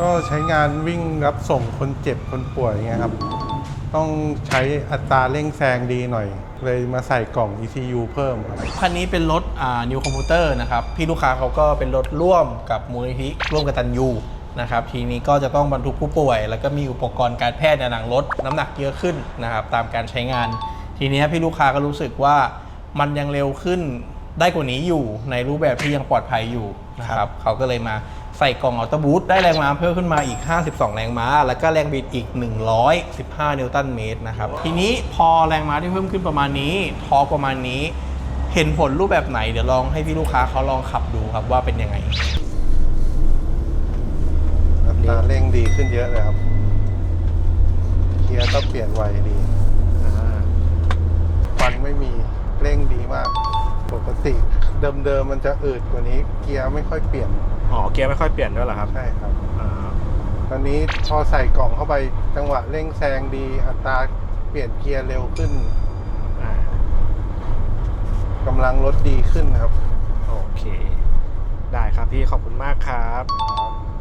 ก็ใช้งานวิ่งรับส่งคนเจ็บคนป่วยเงี้ยครับ ต้องใช้อัตราเร่งแซงดีหน่อย เลยมาใส่กล่อง ECU เพิ่มครับ คันนี้เป็นรถอ่า New Computer นะครับ พี่ลูกค้าเขาก็เป็นรถร่วมกับมูลนิธิร่วมกับตันยูนะครับทีนี้ก็จะต้องบรรทุกผู้ป่วย แล้วก็มีอุปกรณ์การแพทย์ในหลังรถน้ำหนักเยอะขึ้นนะครับตามการใช้งาน ทีนี้พี่ลูกค้าก็รู้สึกว่ามันยังเร็วขึ้น ได้กว่านี้อยู่ในรูปแบบที่ยังปลอดภัยอยู่นะครับเขาก็เลยมาใส่กล่องอัลตบูทได้แรงม้าเพิ่มขึ้นมาอีก 52 แรงม้า แล้วก็แรงบิดอีก 115 นิวตันเมตรนะครับ ทีนี้พอแรงม้าที่เพิ่มขึ้นประมาณนี้ ทอร์กประมาณนี้ เห็นผลรูปแบบไหน เดี๋ยวลองให้พี่ลูกค้าเขาลองขับดูครับว่าเป็นยังไงอัตราเร่งดีขึ้นเยอะเลยครับ เกียร์ก็เปลี่ยนไวดี ติเดิมๆมันจะอืดกว่านี้ เกียร์ไม่ค่อยเปลี่ยน อ๋อเกียร์ไม่ค่อยเปลี่ยนด้วยเหรอครับใช่ครับอ่าตอนนี้พอใส่กล่องเข้าไปจังหวะเร่งแซงดีอัตราเปลี่ยนเกียร์เร็วขึ้นอ่ากำลังรถดีขึ้นครับ โอเค ได้ครับพี่ขอบคุณมากครับครับ